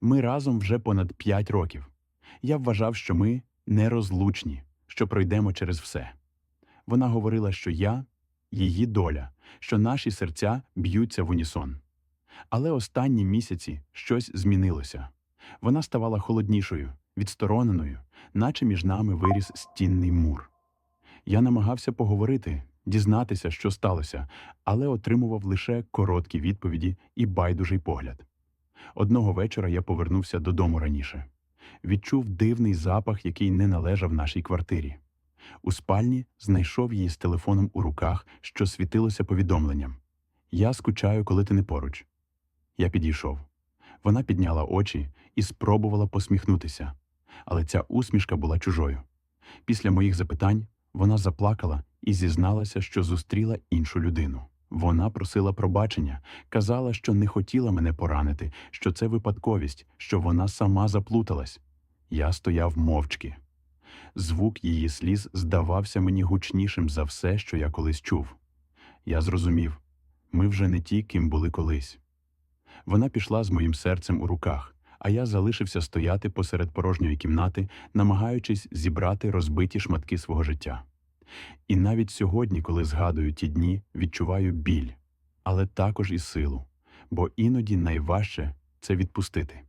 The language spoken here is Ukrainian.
Ми разом вже понад п'ять років. Я вважав, що ми нерозлучні, що пройдемо через все. Вона говорила, що я її доля, що наші серця б'ються в унісон. Але останні місяці щось змінилося. Вона ставала холоднішою, відстороненою, наче між нами виріс стінний мур. Я намагався поговорити, дізнатися, що сталося, але отримував лише короткі відповіді і байдужий погляд. Одного вечора я повернувся додому раніше. Відчув дивний запах, який не належав нашій квартирі. У спальні знайшов її з телефоном у руках, що світилося повідомленням. Я скучаю, коли ти не поруч. Я підійшов. Вона підняла очі і спробувала посміхнутися, але ця усмішка була чужою. Після моїх запитань вона заплакала і зізналася, що зустріла іншу людину. Вона просила пробачення, казала, що не хотіла мене поранити, що це випадковість, що вона сама заплуталась. Я стояв мовчки. Звук її сліз здавався мені гучнішим за все, що я колись чув. Я зрозумів ми вже не ті, ким були колись. Вона пішла з моїм серцем у руках, а я залишився стояти посеред порожньої кімнати, намагаючись зібрати розбиті шматки свого життя. І навіть сьогодні, коли згадую ті дні, відчуваю біль, але також і силу, бо іноді найважче це відпустити.